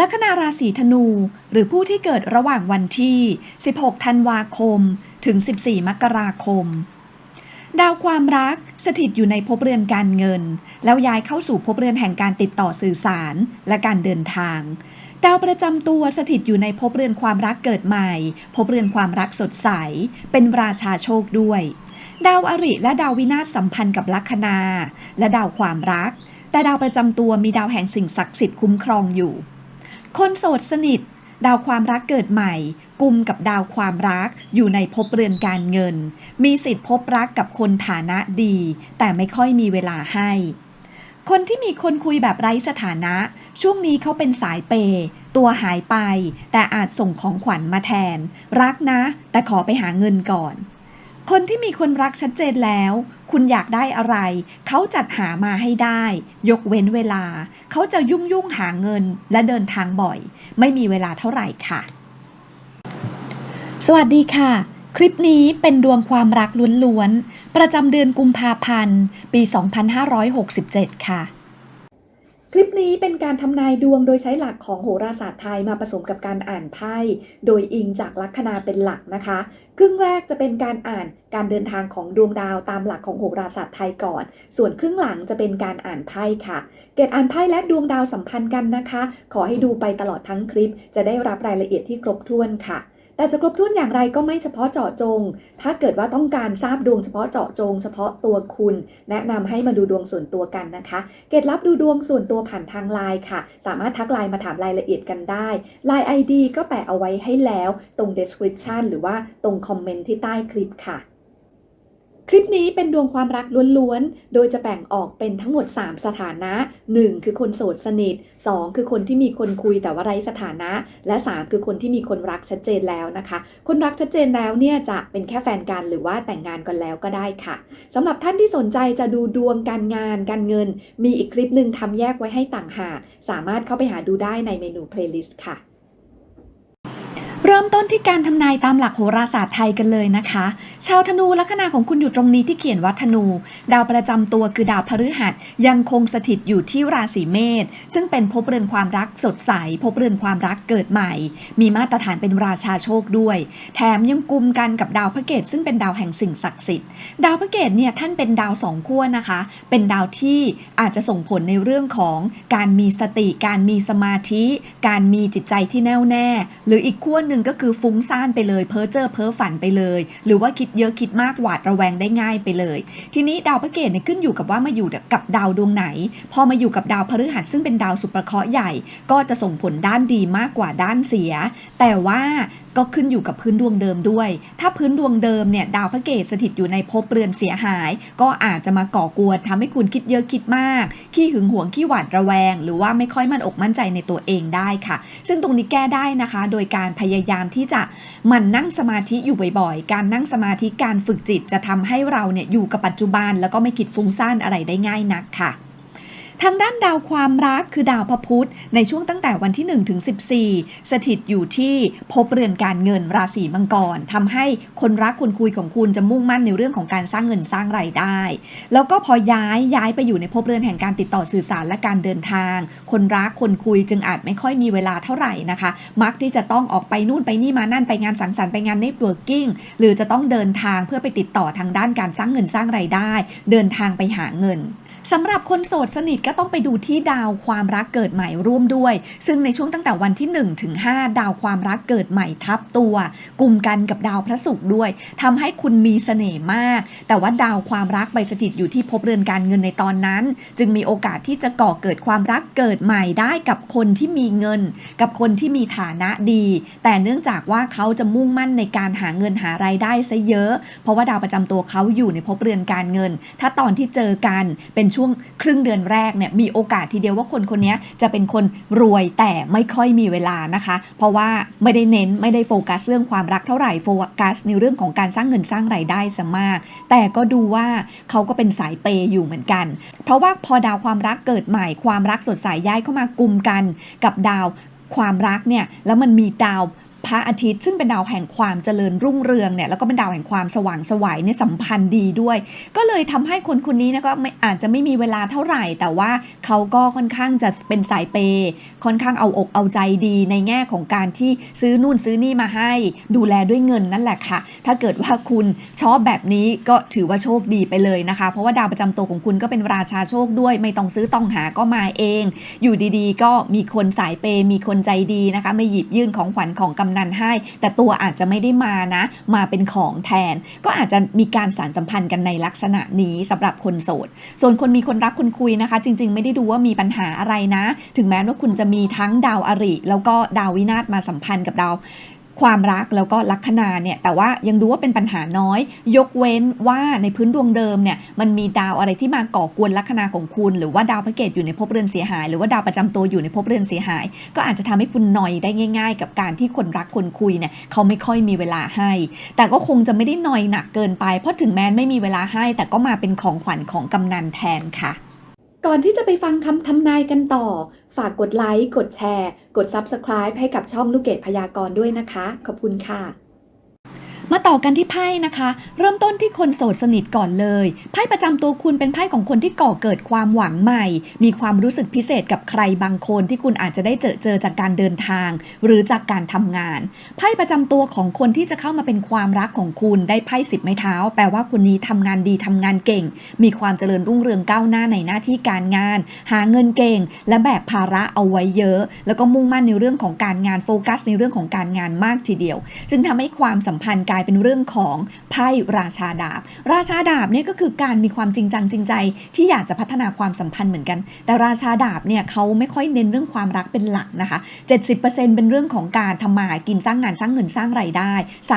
ลัคนาราศีธนู หรือผู้ที่เกิดระหว่างวันที่ 16 ธันวาคม ถึง 14 มกราคม ดาวความรักสถิตอยู่ในภพเรือนการเงิน แล้วย้ายเข้าสู่ภพเรือนแห่งการติดต่อสื่อสารและการเดินทาง ดาวประจำตัวสถิตอยู่ในภพเรือนความรักเกิดใหม่ภพเรือนความรักสดใส เป็นราชาโชคด้วย ดาวอริและดาววินาศสัมพันธ์กับลัคนา และดาวความรัก แต่ดาวประจำตัวมีดาวแห่งสิ่งศักดิ์สิทธิ์คุ้มครองอยู่ คนโสดสนิท ดาวความรักเกิดใหม่ กุมกับดาวความรักอยู่ในภพเรือนการเงิน มีสิทธิ์พบรักกับคนฐานะดี แต่ไม่ค่อยมีเวลาให้ คนที่มีคนคุยแบบไร้สถานะ ช่วงนี้เขาเป็นสายเปย์ตัวหายไป แต่อาจส่งของขวัญมาแทน รักนะ แต่ขอไปหาเงินก่อน คนที่มีคนรักชัดเจนแล้ว คุณอยากได้อะไร เขาจัดหามาให้ได้ ยกเว้นเวลา เขาจะยุ่งยุ่งๆหาเงินและเดินทางบ่อย ไม่มีเวลาเท่าไหร่ค่ะ สวัสดีค่ะ คลิปนี้เป็นดวงความรักล้วนๆ ประจำเดือนกุมภาพันธ์ ปี 2567 ค่ะ คลิปนี้เป็นการทำนายดวงโดยใช้หลักของโหราศาสตร์ไทยมาผสมกับการอ่านไพ่ โดยอิงจากลัคนาเป็นหลักนะคะ ครึ่งแรกจะเป็นการอ่านการเดินทางของดวงดาวตามหลักของโหราศาสตร์ไทยก่อน ส่วนครึ่งหลังจะเป็นการอ่านไพ่ค่ะ เกตอ่านไพ่และดวงดาวสัมพันธ์กันนะคะ ขอให้ดูไปตลอดทั้งคลิป จะได้รับรายละเอียดที่ครบถ้วนค่ะ แต่จะครบถ้วนอย่างไรก็ไม่เฉพาะเจาะจง ถ้าเกิดว่าต้องการทราบดวงเฉพาะเจาะจง เฉพาะตัวคุณ แนะนำให้มาดูดวงส่วนตัวกันนะคะ เกตรับดูดวงส่วนตัวผ่านทางไลน์ค่ะ สามารถทักไลน์มาถามรายละเอียดกันได้ไลน์ ID ก็แปะเอาไว้ให้แล้วตรง description หรือว่าตรงคอมเมนต์ที่ใต้คลิปค่ะ คลิปนี้เป็นดวงความรักล้วนๆ โดยจะแบ่งออกเป็นทั้งหมด 3 สถานะ 1 คือคนโสดสนิท 2 คือคนที่มีคนคุยแต่ว่าไร้สถานะ และ 3 คือคนที่มีคนรักชัดเจนแล้วนะคะ คนรักชัดเจนแล้วเนี่ยจะเป็นแค่แฟนกันหรือว่าแต่งงานกันแล้วก็ได้ค่ะสำหรับท่านที่สนใจจะดูดวงการงานการเงิน มีอีกคลิปหนึ่งทำแยกไว้ให้ต่างหาก สามารถเข้าไปหาดูได้ในเมนู playlist ค่ะ เริ่มต้นที่การทำนายตามหลักโหราศาสตร์ไทยกันเลยนะคะ ชาวธนูลัคนาของคุณอยู่ตรงนี้ที่เขียนว่าธนู ดาวประจำตัวคือดาวพฤหัสยังคงสถิตอยู่ที่ราศีเมษซึ่งเป็นภพเรือนความรักสดใสภพเรือนความรักเกิดใหม่ มีมาตรฐานเป็นราชาโชคด้วย แถมยังกุมกันกับดาวพระเกตซึ่งเป็นดาวแห่งสิ่งศักดิ์สิทธิ์ ดาวพระเกตเนี่ยท่านเป็นดาวสองขั้วนะคะ เป็นดาวที่อาจจะส่งผลในเรื่องของการมีสติ การมีสมาธิ การมีจิตใจที่แน่วแน่ หรืออีกขั้วหนึ่งก็คือฟุ้งซ่านไปเลย เพ้อเจ้อเพ้อฝันไปเลย หรือว่าคิดเยอะคิดมากหวาดระแวงได้ง่ายไปเลย ทีนี้ดาวพระเกตเนี่ยขึ้นอยู่กับว่ามาอยู่กับดาวดวงไหน พอมาอยู่กับดาวพฤหัสซึ่งเป็นดาวสุประเคราะห์ใหญ่ ก็จะส่งผลด้านดีมากกว่าด้านเสีย แต่ว่าก็ขึ้นอยู่กับพื้นดวงเดิมด้วย ถ้าพื้นดวงเดิมเนี่ยดาวพระเกตสถิตอยู่ในภพเรือนเสียหาย ก็อาจจะมาก่อกวนทำให้คุณคิดเยอะคิดมาก ขี้หึงหวงขี้หวาดระแวง หรือว่าไม่ค่อยมั่นอกมั่นใจในตัวเองได้ค่ะ ซึ่งตรงนี้แก้ได้นะคะ โดยการพยายามที่จะหมันนั่งสมาธิอยู่บ่อยๆ การนั่งสมาธิการฝึกจิตจะทำให้เราเนี่ยอยู่กับปัจจุบัน แล้วก็ไม่คิดฟุ้งซ่านอะไรได้ง่ายนักค่ะ ทางด้านดาวความรักคือดาวพระพุธในช่วงตั้งแต่วันที่ 1 ถึง 14 สถิตอยู่ที่ภพเรือนการเงินราศีมังกรทำให้คนรักคนคุยของคุณจะมุ่งมั่นในเรื่องของการสร้างเงินสร้างไรายได้ แล้วก็พอย้ายย้ายไปอยู่ในภพเรือนแห่งการติดต่อสื่อสารและการเดินทาง คนรักคนคุยจึงอาจไม่ค่อยมีเวลาเท่าไหร่นะคะ มักที่จะต้องออกไปนู่นไปนี่มานั่นไปงานสังสรรค์ไปงานเน็ตเวิร์กิ่งหรือจะต้องเดินทางเพื่อไปติดต่อทางด้านการสร้างเงินสร้างไรายได้ เดินทางไปหาเงิน สำหรับคนโสดสนิทก็ต้องไปดูที่ดาวความรักเกิดใหม่ร่วมด้วย ซึ่งในช่วงตั้งแต่วันที่1ถึง5ดาวความรักเกิดใหม่ทับตัวกลุ่มกันกับดาวพระศุกร์ด้วยทำให้คุณมีเสน่ห์มาก แต่ว่าดาวความรักไปสถิตอยู่ที่ภพเรือนการเงินในตอนนั้น จึงมีโอกาสที่จะก่อเกิดความรักเกิดใหม่ได้กับคนที่มีเงิน กับคนที่มีฐานะดี แต่เนื่องจากว่าเขาจะมุ่งมั่นในการหาเงินหารายได้ซะเยอะ เพราะว่าดาวประจำตัวเขาอยู่ในภพเรือนการเงิน ถ้าตอนที่เจอกันเป็นชช่วงครึ่งเดือนแรกเนี่ยมีโอกาสทีเดียวว่าคนคนนี้จะเป็นคนรวยแต่ไม่ค่อยมีเวลานะคะ เพราะว่าไม่ได้เน้นไม่ได้โฟกัสเรื่องความรักเท่าไหร่โฟกัสในเรื่องของการสร้างเงินสร้างไรายได้ซะมาก แต่ก็ดูว่าเขาก็เป็นสายเปย์อยู่เหมือนกัน เพราะว่าพอดาวความรักเกิดใหม่ความรักสดใสย้ายเข้ามากลุ่มกันกับดาวความรักเนี่ยแล้วมันมีดาว พระอาทิตย์ซึ่งเป็นดาวแห่งความเจริญรุ่งเรืองเนี่ยแล้วก็เป็นดาวแห่งความสว่างสวัยเนี่ยสัมพันธ์ดีด้วย ก็เลยทำให้คนคนนี้นะก็ไม่อาจจะไม่มีเวลาเท่าไหร่ แต่ว่าเขาก็ค่อนข้างจะเป็นสายเปย์ค่อนข้างเอาอกเอาใจดีในแง่ของการที่ซื้อนู่นซื้อนี่มาให้ ดูแลด้วยเงินนั่นแหละค่ะ ถ้าเกิดว่าคุณชอบแบบนี้ก็ถือว่าโชคดีไปเลยนะคะ เพราะว่าดาวประจำตัวของคุณก็เป็นราชาโชคด้วย ไม่ต้องซื้อต้องหาก็มาเอง อยู่ดีๆ ก็มีคนสายเปย์มีคนใจดีนะคะไม่หยิบยื่นของขวัญของกำนันให้ แต่ตัวอาจจะไม่ได้มานะ มาเป็นของแทน ก็อาจจะมีการสารสัมพันธ์กันในลักษณะนี้สำหรับคนโสด ส่วนคนมีคนรักคนคุยนะคะ จริง ๆ ไม่ได้ดูว่ามีปัญหาอะไรนะ ถึงแม้ว่าคุณจะมีทั้งดาวอริ แล้วก็ดาววินาศมาสัมพันธ์กับดาว ความรักแล้วก็ลัคนาเนี่ยแต่ว่ายังดูว่าเป็นปัญหาน้อย ยกเว้นว่าในพื้นดวงเดิมเนี่ยมันมีดาวอะไรที่มาก่อกวนลัคนาของคุณ หรือว่าดาวพระเกตอยู่ในภพเรือนเสียหาย หรือว่าดาวประจำตัวอยู่ในภพเรือนเสียหาย ก็อาจจะทำให้คุณหน่อยได้ง่าย ๆ กับการที่คนรักคนคุยเนี่ยเขาไม่ค่อยมีเวลาให้ แต่ก็คงจะไม่ได้หน่อยหนักเกินไป เพราะถึงแม้ไม่มีเวลาให้ แต่ก็มาเป็นของขวัญของกำนันแทนค่ะ ก่อนที่จะไปฟังคำทำนายกันต่อ ฝากกดไลค์ กดแชร์ กด Subscribe ให้กับช่องลูกเกดพยากรณ์ด้วยนะคะ ขอบคุณค่ะ มาต่อกันที่ไพ่นะคะ เริ่มต้นที่คนโสดสนิทก่อนเลยไพ่ประจำตัวคุณเป็นไพ่ของคนที่ก่อเกิดความหวังใหม่ มีความรู้สึกพิเศษกับใครบางคนที่คุณอาจจะได้เจอเจอจากการเดินทาง หรือจากการทำงานไพ่ประจำตัวของคนที่จะเข้ามาเป็นความรักของคุณได้ไพ่สิบไม้เท้า แปลว่าคนนี้ทำงานดีทำงานเก่ง มีความเจริญรุ่งเรืองก้าวหน้าในหน้าที่การงาน หาเงินเก่ง และแบกภาระเอาไว้เยอะ แล้วก็มุ่งมั่นในเรื่องของการงานโฟกัส ในเรื่องของการงานมากทีเดียว จึงทำให้ความสัมพันธ์กลายเป็นเรื่องของไพ่ราชาดาบ ราชาดาบเนี่ยก็คือการมีความจริงจังจริงใจ ที่อยากจะพัฒนาความสัมพันธ์เหมือนกัน แต่ราชาดาบเนี่ยเขาไม่ค่อยเน้นเรื่องความรักเป็นหลักนะคะ 70%เป็นเรื่องของการทำมาหากินสร้างงานสร้างเงินสร้างไรายได้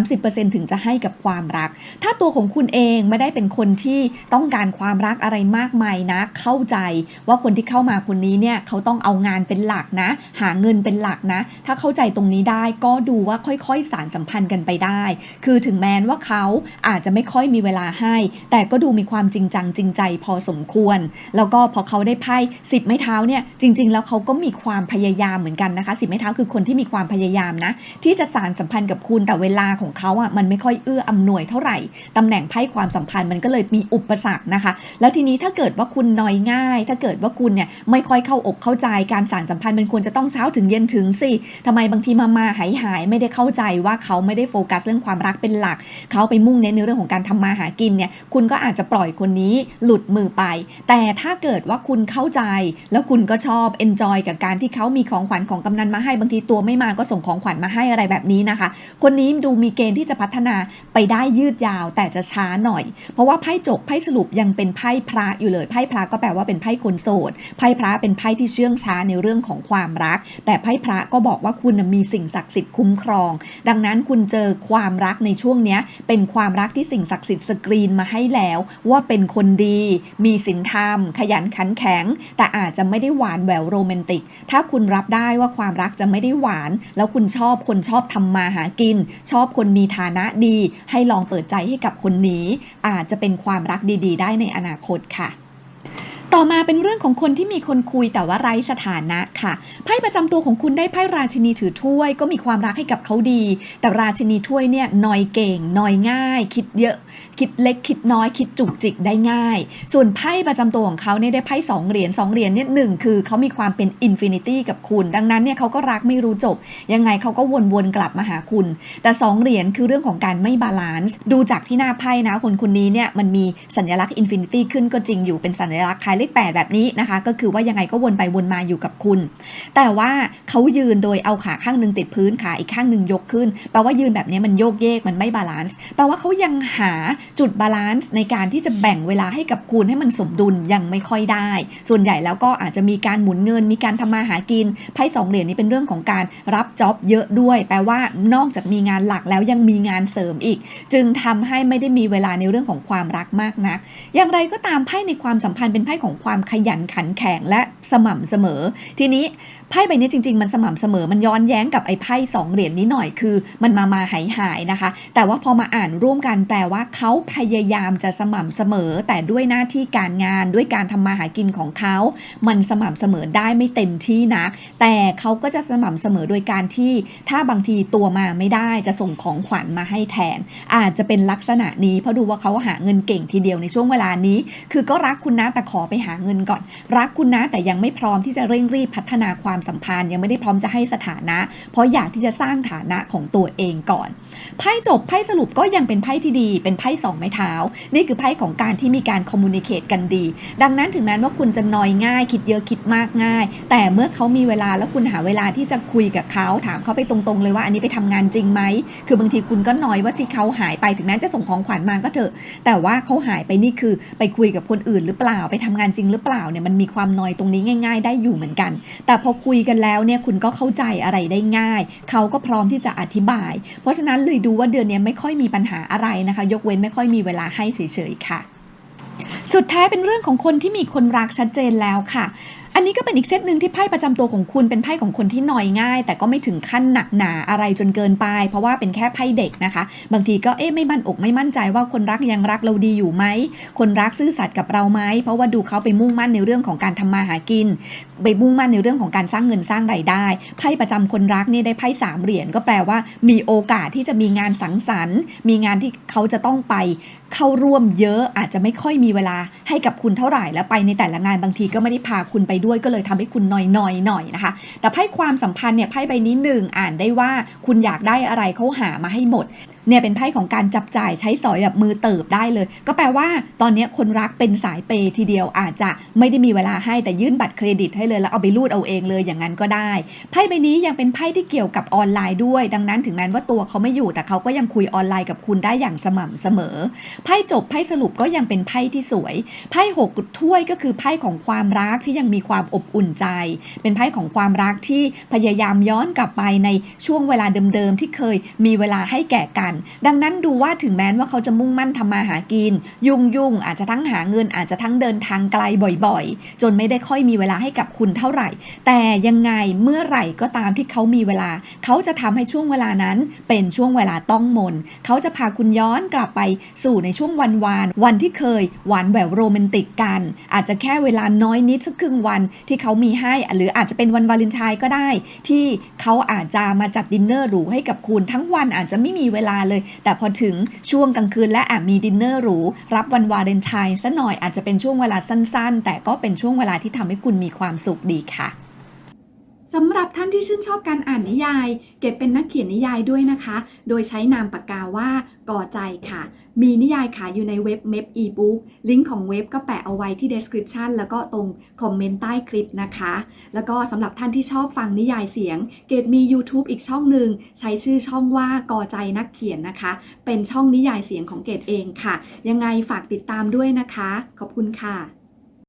30%ถึงจะให้กับความรัก ถ้าตัวของคุณเองไม่ได้เป็นคนที่ต้องการความรักอะไรมากมายนะ เข้าใจว่าคนที่เข้ามาคนนี้เนี่ยเขาต้องเอางานเป็นหลักนะ หาเงินเป็นหลักนะ ถ้าเข้าใจตรงนี้ได้ก็ดูว่าค่อยๆ สารสัมพันธ์กันไปได้คือถึงแม้ว่าเขาอาจจะไม่ค่อยมีเวลาให้ แต่ก็ดูมีความจริงจังจริงใจพอสมควร แล้วก็พอเขาได้ไพ่สิบไม้เท้าเนี่ยจริง ๆ แล้วเขาก็มีความพยายามเหมือนกันนะคะสิบไม้เท้าคือคนที่มีความพยายามนะ ที่จะสารสัมพันธ์กับคุณแต่เวลาของเขาอะมันไม่ค่อยเอื้ออำนวยเท่าไหร่ตำแหน่งไพ่ความสัมพันธ์มันก็เลยมีอุปสรรคนะคะ แล้วทีนี้ถ้าเกิดว่าคุณน้อยง่าย ถ้าเกิดว่าคุณเนี่ยไม่ค่อยเข้าอกเข้าใจการสารสัมพันธ์มันควรจะต้องเช้าถึงเย็นถึงสิทำไมบางทีมามาหายหายไม่ได้เข้าใจว่าเขาไม่ได้โฟกัสเรื่องความรักเป็นหลัก เขาไปมุ่งเน้นในเรื่องของการทำมาหากินเนี่ยคุณก็อาจจะปล่อยคนนี้หลุดมือไป แต่ถ้าเกิดว่าคุณเข้าใจ แล้วคุณก็ชอบเอนจอยกับการที่เขามีของขวัญของกำนันมาให้บางทีตัวไม่มาก็ส่งของขวัญมาให้อะไรแบบนี้นะคะ คนนี้ดูมีเกณฑ์ที่จะพัฒนาไปได้ยืดยาวแต่จะช้าหน่อย เพราะว่าไพ่จบไพ่สรุปยังเป็นไพ่พระอยู่เลยไพ่พระก็แปลว่าเป็นไพ่คนโสดไพ่พระเป็นไพ่ที่เชื่องช้าในเรื่องของความรัก แต่ไพ่พระก็บอกว่าคุณมีสิ่งศักดิ์สิทธิ์คุ้มครอง ดังนั้นคุณเจอความรักในช่วงเนี้ยเป็นความรักที่สิ่งศักดิ์สิทธิ์สกรีนมาให้แล้ว ว่าเป็นคนดี มีศีลธรรม ขยันขันแข็ง แต่อาจจะไม่ได้หวานแหววโรแมนติก ถ้าคุณรับได้ว่าความรักจะไม่ได้หวาน แล้วคุณชอบคนชอบทำมาหากิน ชอบคนมีฐานะดี ให้ลองเปิดใจให้กับคนนี้ อาจจะเป็นความรักดี ๆ ได้ในอนาคตค่ะ ต่อมาเป็นเรื่องของคนที่มีคนคุยแต่ว่าไร้สถานะค่ะไพ่ประจำตัวของคุณได้ไพ่ราชินีถือถ้วย ก็มีความรักให้กับเขาดี แต่ราชินีถ้วยเนี่ยนอยเก่งนอยง่าย คิดเยอะ คิดเล็กคิดน้อยคิดจุกจิกได้ง่าย ส่วนไพ่ประจำตัวของเขาเนี่ยได้ไพ่สองเหรียญสองเหรียญเนี่ยหนึ่งคือเขามีความเป็นอินฟินิตี้กับคุณ ดังนั้นเนี่ยเขาก็รักไม่รู้จบ ยังไงเขาก็วนๆกลับมาหาคุณ แต่สองเหรียญคือเรื่องของการไม่บาลานซ์ดูจากที่หน้าไพ่นะคนคนนี้เนี่ยมันมีสัญลักษณ์อินฟินิตี้ขึ้นก็จริงอยู่เป็นสัญลักษณ์คล้ายเลขแปดแบบนี้นะคะ ก็คือว่ายังไงก็วนไปวนมาอยู่กับคุณ แต่ว่าเขายืนโดยเอาขาข้างหนึ่งติดพื้นขาอีกข้างหนึ่งยกขึ้นแปลว่ายืนแบบนี้มันโยกเยกมันไม่บาลานซ์แปลว่าเขายังหาจุดบาลานซ์ในการที่จะแบ่งเวลาให้กับคุณให้มันสมดุลยังไม่ค่อยได้ ส่วนใหญ่แล้วก็อาจจะมีการหมุนเงิน มีการทำมาหากินไพ่สองเหรียญนี้เป็นเรื่องของการรับจ็อบเยอะด้วย แปลว่านอกจากมีงานหลักแล้วยังมีงานเสริมอีก จึงทำให้ไม่ได้มีเวลาในเรื่องของความรักมากนัก อย่างไรก็ตามไพ่ในความสัมพันธ์เป็นไพ่ของความขยันขันแข็งและสม่ำเสมอ ทีนี้ ไพ่ใบนี้จริง ๆ มันสม่ำเสมอมันย้อนแย้งกับไอ้ไพ่สองเหรียญนี้หน่อยคือ มันมามาหายหายๆนะคะ แต่ว่าพอมาอ่านร่วมกันแปลว่าเขาพยายามจะสม่ำเสมอ แต่ด้วยหน้าที่การงานด้วยการทำมาหากินของเขา มันสม่ำเสมอได้ไม่เต็มที่นัก แต่เขาก็จะสม่ำเสมอโดยการที่ถ้าบางทีตัวมาไม่ได้จะส่งของขวัญมาให้แทน อาจจะเป็นลักษณะนี้เพราะดูว่าเขาหาเงินเก่งทีเดียวในช่วงเวลานี้ คือก็รักคุณนะแต่ขอไปหาเงินก่อน รักคุณนะแต่ยังไม่พร้อมที่จะเร่งรีบพัฒนาความสัมพันธ์ ยังไม่ได้พร้อมจะให้สถานะ เพราะอยากที่จะสร้างฐานะของตัวเองก่อน ไพ่จบไพ่สรุปก็ยังเป็นไพ่ที่ดี เป็นไพ่สองไม้เท้า นี่คือไพ่ของการที่มีการคอมมูนิเคตกันดี ดังนั้นถึงแม้ว่าคุณจะนอยง่าย คิดเยอะคิดมากง่าย แต่เมื่อเขามีเวลาแล้วคุณหาเวลาที่จะคุยกับเขาถามเขาไปตรงๆ เลยว่าอันนี้ไปทำงานจริงไหมคือบางทีคุณก็นอยว่าสิเขาหายไปถึงแม้จะส่งของขวัญมาก็เถอะ แต่ว่าเขาหายไปนี่คือไปคุยกับคนอื่นหรือเปล่าไปทำงานจริงหรือเปล่าเนี่ยมันมีความนอยตรงนี้ง่าย ๆ ได้อยู่เหมือนกัน แต่พอคุยยกันแล้วเนี่ยคุณก็เข้าใจอะไรได้ง่าย เขาก็พร้อมที่จะอธิบาย เพราะฉะนั้นเลยดูว่าเดือนนี้ไม่ค่อยมีปัญหาอะไรนะคะ ยกเว้นไม่ค่อยมีเวลาให้เฉยๆค่ะ สุดท้ายเป็นเรื่องของคนที่มีคนรักชัดเจนแล้วค่ะ อันนี้ก็เป็นอีกเซตหนึ่งที่ไพ่ประจำตัวของคุณเป็นไพ่ของคนที่นอยง่าย แต่ก็ไม่ถึงขั้นหนักหนาอะไรจนเกินไป เพราะว่าเป็นแค่ไพ่เด็กนะคะ บางทีก็เอ๊ะไม่มั่นอกไม่มั่นใจว่าคนรักยังรักเราดีอยู่ไหม คนรักซื่อสัตย์กับเราไหม เพราะว่าดูเขาไปมุ่งมั่นในเรื่องของการทำมาหากิน ไปมุ่งมั่นในเรื่องของการสร้างเงินสร้างรายได้ ไพ่ประจำคนรักนี่ได้ไพ่สามเหรียญก็แปลว่า มีโอกาสที่จะมีงานสังสรรค์ มีงานที่เขาจะต้องไป เข้าร่วมเยอะอาจจะไม่ค่อยมีเวลาให้กับคุณเท่าไหร่แล้วไปในแต่ละงานบางทีก็ไม่ได้พาคุณไปด้วยก็เลยทำให้คุณนอยๆหน่อยนะคะ แต่ไพ่ความสัมพันธ์เนี่ยไพ่ใบนี้หนึ่งอ่านได้ว่าคุณอยากได้อะไรเขาหามาให้หมดเนี่ยเป็นไพ่ของการจับจ่ายใช้สอยแบบมือเติบได้เลย ก็แปลว่าตอนนี้คนรักเป็นสายเปย์ทีเดียวอาจจะไม่ได้มีเวลาให้แต่ยื่นบัตรเครดิตให้เลยแล้วเอาไปรูดเอาเองเลยอย่างนั้นก็ได้ไพ่ใบนี้ยังเป็นไพ่ที่เกี่ยวกับออนไลน์ด้วย ดังนั้นถึงแม้ว่าตัวเขาไม่อยู่แต่เขาก็ยังคุยออนไลน์กับคุณได้อย่างสม่ำเสมอไพ่จบไพ่สรุปก็ยังเป็นไพ่ที่สวย ไพ่หกถ้วยก็คือไพ่ของความรักที่ยังมีความอบอุ่นใจ เป็นไพ่ของความรักที่พยายามย้อนกลับไปในช่วงเวลาเดิมๆที่เคยมีเวลาให้แก่กัน ดังนั้นดูว่าถึงแม้ว่าเขาจะมุ่งมั่นทำมาหากิน ยุ่งยุ่งอาจจะทั้งหาเงินอาจจะทั้งเดินทางไกลบ่อยๆ จนไม่ได้ค่อยมีเวลาให้กับคุณเท่าไหร่ แต่ยังไงเมื่อไหร่ก็ตามที่เขามีเวลา เขาจะทำให้ช่วงเวลานั้นเป็นช่วงเวลาต้องมน เขาจะพาคุณย้อนกลับไปสู่ในช่วงวันวาน วันที่เคยหวานแหววโรแมนติกกัน อาจจะแค่เวลาน้อยนิดสักครึ่งวันที่เขามีให้ หรืออาจจะเป็นวันวาเลนไทน์ก็ได้ ที่เขาอาจจะมาจัดดินเนอร์หรูให้กับคุณทั้งวันอาจจะไม่มีเวลาเลย แต่พอถึงช่วงกลางคืนและแอบมีดินเนอร์หรูรับวันวาเลนไทน์ซะหน่อยอาจจะเป็นช่วงเวลาสั้น ๆ แต่ก็เป็นช่วงเวลาที่ทำให้คุณมีความสุขดีค่ะ สำหรับท่านที่ชื่นชอบการอ่านนิยาย เก็บเป็นนักเขียนนิยายด้วยนะคะ โดยใช้นามปากกาว่าก่อใจค่ะ มีนิยายขายอยู่ในเว็บเม p อีบุ๊กลิงก์ของเว็บก็แปะเอาไว้ที่ description แล้วก็ตรงคอมเมนต์ใต้คลิปนะคะ แล้วก็สำหรับท่านที่ชอบฟังนิยายเสียง เกดมี YouTube อีกช่องหนึ่งใช้ชื่อช่องว่าก่อใจนักเขียนนะคะ เป็นช่องนิยายเสียงของเกดเองค่ะ ยังไงฝากติดตามด้วยนะคะ ขอบคุณค่ะ